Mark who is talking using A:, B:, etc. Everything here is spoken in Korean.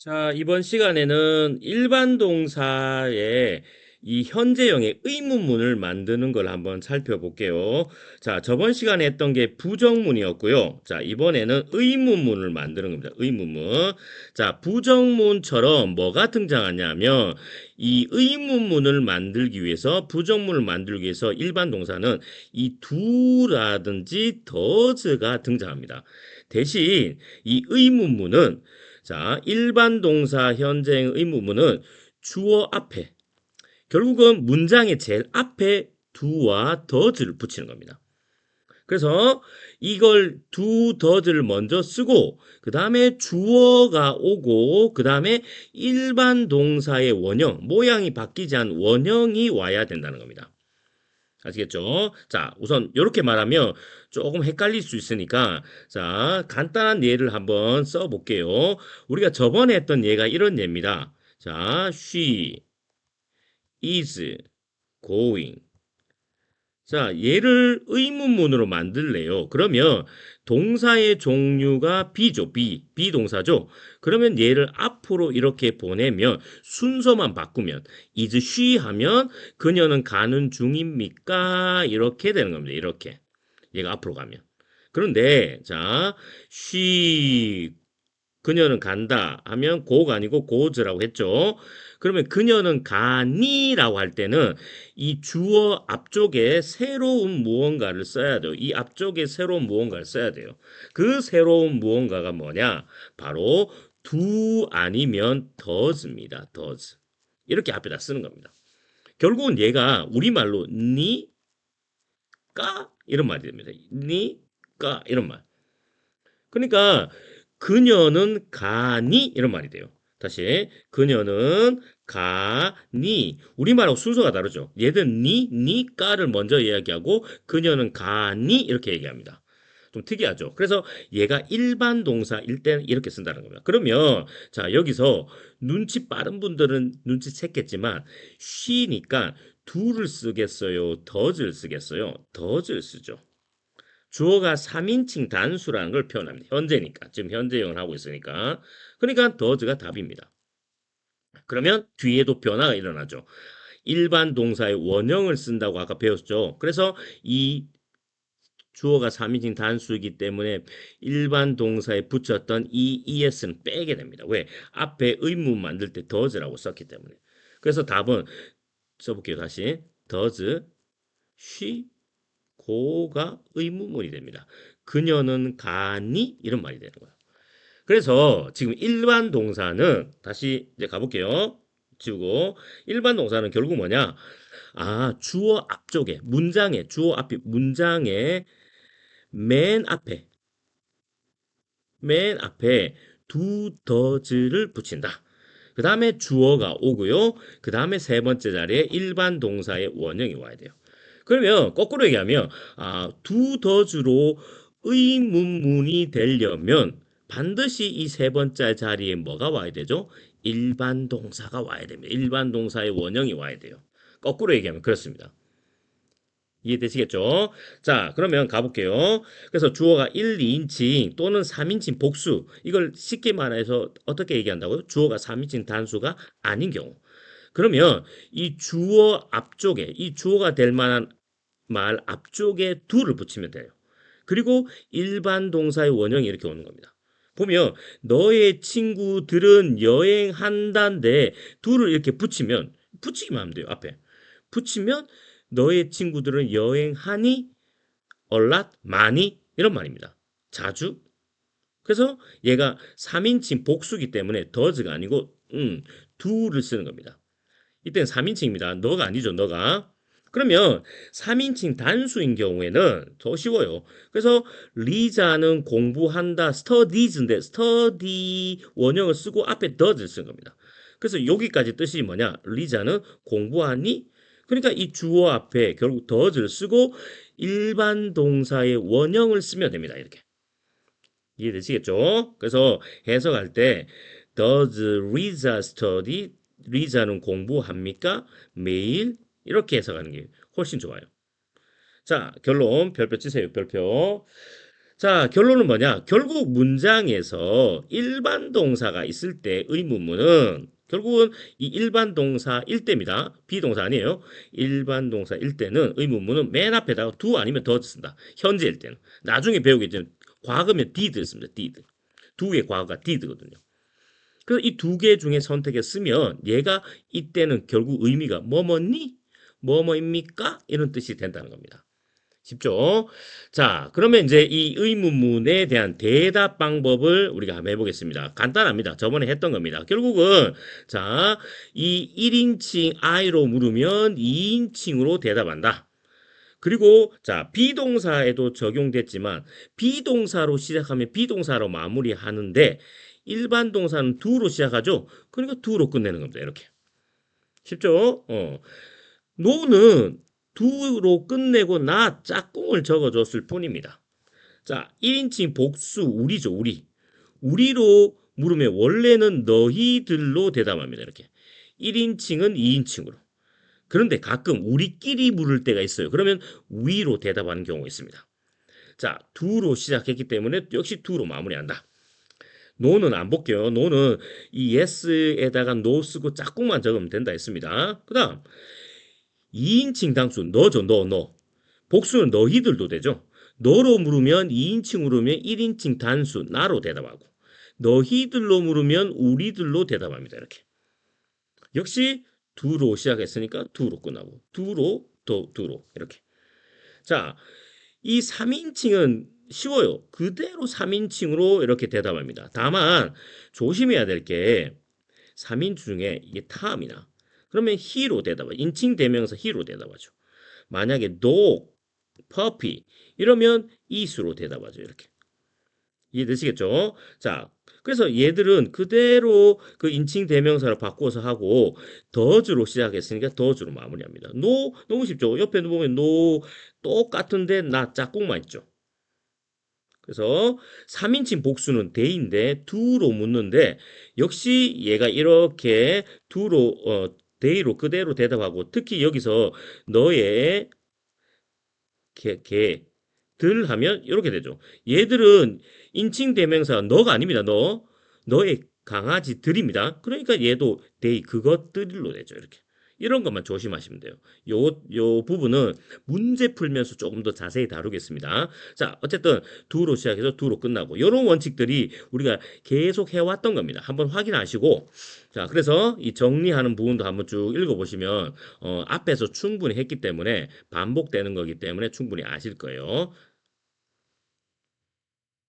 A: 자, 이번 시간에는 일반 동사의 이 현재형의 의문문을 만드는 걸 한번 살펴볼게요. 자, 저번 시간에 했던 게 부정문이었고요. 자, 이번에는 의문문을 만드는 겁니다. 의문문. 자, 부정문처럼 뭐가 등장하냐면 이 의문문을 만들기 위해서 부정문을 만들기 위해서 일반 동사는 이 두라든지 더즈가 등장합니다. 대신 이 의문문은 자, 일반 동사 현재형 의문문은 주어 앞에 결국은 문장의 제일 앞에 두와 더즈를 붙이는 겁니다. 그래서 이걸 두 더즈를 먼저 쓰고 그 다음에 주어가 오고 그 다음에 일반 동사의 원형 모양이 바뀌지 않은 원형이 와야 된다는 겁니다. 아시겠죠? 자, 우선 이렇게 말하면 조금 헷갈릴 수 있으니까 자, 간단한 예를 한번 써 볼게요. 우리가 저번에 했던 예가 이런 예입니다. 자, she is going. 자, 얘를 의문문으로 만들래요. 그러면 동사의 종류가 B죠. B. 비동사죠. 그러면 얘를 앞으로 이렇게 보내면 순서만 바꾸면 is she 하면 그녀는 가는 중입니까? 이렇게 되는 겁니다. 이렇게. 얘가 앞으로 가면. 그런데 자, she 그녀는 간다 하면 고가 아니고 goes라고 했죠. 그러면 그녀는 가니라고 할 때는 이 주어 앞쪽에 새로운 무언가를 써야 돼요. 이 앞쪽에 새로운 무언가를 써야 돼요. 그 새로운 무언가가 뭐냐? 바로 두 아니면 does입니다. does. 이렇게 앞에다 쓰는 겁니다. 결국은 얘가 우리말로 니, 까 이런 말이 됩니다. 니, 까 이런 말. 그러니까 그녀는 가니 이런 말이 돼요. 다시 그녀는 가니 우리말하고 순서가 다르죠. 얘는 니, 니까를 먼저 이야기하고 그녀는 가니 이렇게 얘기합니다. 좀 특이하죠. 그래서 얘가 일반 동사일 때는 이렇게 쓴다는 겁니다. 그러면 자 여기서 눈치 빠른 분들은 눈치 챘겠지만 쉬니까 do를 쓰겠어요, does를 쓰겠어요, does를 쓰죠. 주어가 3인칭 단수라는 걸 표현합니다. 현재니까. 지금 현재형을 하고 있으니까. 그러니까 does가 답입니다. 그러면 뒤에도 변화가 일어나죠. 일반 동사의 원형을 쓴다고 아까 배웠죠. 그래서 이 주어가 3인칭 단수이기 때문에 일반 동사에 붙였던 이 es는 빼게 됩니다. 왜? 앞에 의문 만들 때 does라고 썼기 때문에. 그래서 답은 써볼게요. 다시. does she 고가 의문문이 됩니다. 그녀는 가니 이런 말이 되는 거예요. 그래서 지금 일반 동사는 다시 이제 가볼게요. 지우고 일반 동사는 결국 뭐냐? 아 주어 앞쪽에 문장에 주어 앞에 문장에 맨 앞에 맨 앞에 두 더즈를 붙인다. 그 다음에 주어가 오고요. 그 다음에 세 번째 자리에 일반 동사의 원형이 와야 돼요. 그러면 거꾸로 얘기하면 아, 두 더즈로 의문문이 되려면 반드시 이 세 번째 자리에 뭐가 와야 되죠? 일반 동사가 와야 됩니다. 일반 동사의 원형이 와야 돼요. 거꾸로 얘기하면 그렇습니다. 이해되시겠죠? 자, 그러면 가볼게요. 그래서 주어가 1, 2인칭 또는 3인칭 복수. 이걸 쉽게 말해서 어떻게 얘기한다고요? 주어가 3인칭 단수가 아닌 경우. 그러면 이 주어 앞쪽에, 이 주어가 될 만한 말 앞쪽에 do를 붙이면 돼요. 그리고 일반 동사의 원형이 이렇게 오는 겁니다. 보면 너의 친구들은 여행한다인데 do를 이렇게 붙이면 붙이기만 하면 돼요. 앞에. 붙이면 너의 친구들은 여행하니 얼랏 많이 이런 말입니다. 자주. 그래서 얘가 3인칭 복수기 때문에 does가 아니고 음, do를 쓰는 겁니다. 이때는 3인칭입니다. 너가 아니죠. 너가. 그러면 3인칭 단수인 경우에는 더 쉬워요. 그래서 리자는 공부한다, 스터디즈인데 스터디 원형을 쓰고 앞에 does를 쓴 겁니다. 그래서 여기까지 뜻이 뭐냐? 리자는 공부하니? 그러니까 이 주어 앞에 결국 does를 쓰고 일반 동사의 원형을 쓰면 됩니다. 이렇게. 이해되시겠죠? 그래서 해석할 때 does Lisa study? 리자는 공부합니까? 매일 이렇게 해석하는 게 훨씬 좋아요. 자, 결론 별표 치세요. 별표. 자, 결론은 뭐냐? 결국 문장에서 일반 동사가 있을 때 의문문은 결국은 이 일반 동사 일 때입니다. 비동사 아니에요. 일반 동사 일 때는 의문문은 맨 앞에다가 두 아니면 더 쓴다. 현재일 때는. 나중에 배우겠지만 과거면 did 씁니다. did. 두 개의 과거가 did거든요. 그래서 이두 개 중에 선택해 쓰면 얘가 이때는 결국 의미가 뭐뭐니? 뭐뭐입니까? 이런 뜻이 된다는 겁니다. 쉽죠? 자, 그러면 이제 이 의문문에 대한 대답 방법을 우리가 한번 해보겠습니다. 간단합니다. 저번에 했던 겁니다. 결국은, 자, 이 1인칭 I로 물으면 2인칭으로 대답한다. 그리고, 자, 비동사에도 적용됐지만, 비동사로 시작하면 비동사로 마무리하는데, 일반 동사는 do로 시작하죠? 그러니까 do로 끝내는 겁니다. 이렇게. 쉽죠? 어. no는 do로 끝내고 나 짝꿍을 적어줬을 뿐입니다. 자, 1인칭 복수 우리죠, 우리. 우리로 물으면 원래는 너희들로 대답합니다. 이렇게. 1인칭은 2인칭으로. 그런데 가끔 우리끼리 물을 때가 있어요. 그러면 위로 대답하는 경우가 있습니다. 자, do로 시작했기 때문에 역시 do로 마무리한다. No는 안 볼게요. no는 이 yes에다가 no 쓰고 짝꿍만 적으면 된다 했습니다. 그 다음 2인칭 단수 너죠 너 너. 복수는 너희들도 되죠. 너로 물으면 2인칭 물으면 1인칭 단수 나로 대답하고 너희들로 물으면 우리들로 대답합니다. 이렇게. 역시 두로 시작했으니까 두로 끝나고 두로 또 두로 이렇게. 자, 이 3인칭은 쉬워요. 그대로 3인칭으로 이렇게 대답합니다. 다만 조심해야 될 게 3인 중에 이게 탐이나 그러면 he로 대답하죠. 인칭 대명사 he로 대답하죠. 만약에 dog, puppy 이러면 is로 대답하죠. 이렇게. 이해되시겠죠? 자, 그래서 얘들은 그대로 그 인칭 대명사를 바꿔서 하고 더즈로 시작했으니까 더즈로 마무리합니다. no 너무 쉽죠? 옆에 보면 no 똑같은데 나 짝꿍만 있죠. 그래서 3인칭 복수는 they인데 do로 묻는데 역시 얘가 이렇게 do로 어, they로 그대로 대답하고 특히 여기서 너의 개, 개, 들 하면 이렇게 되죠. 얘들은 인칭 대명사 너가 아닙니다. 너. 너의 강아지들입니다. 그러니까 얘도 they 그것들로 되죠. 이렇게. 이런 것만 조심하시면 돼요. 요, 요 부분은 문제 풀면서 조금 더 자세히 다루겠습니다. 자, 어쨌든 두로 시작해서 두로 끝나고 이런 원칙들이 우리가 계속 해왔던 겁니다. 한번 확인하시고 자, 그래서 이 정리하는 부분도 한번 쭉 읽어보시면 어, 앞에서 충분히 했기 때문에 반복되는 거기 때문에 충분히 아실 거예요.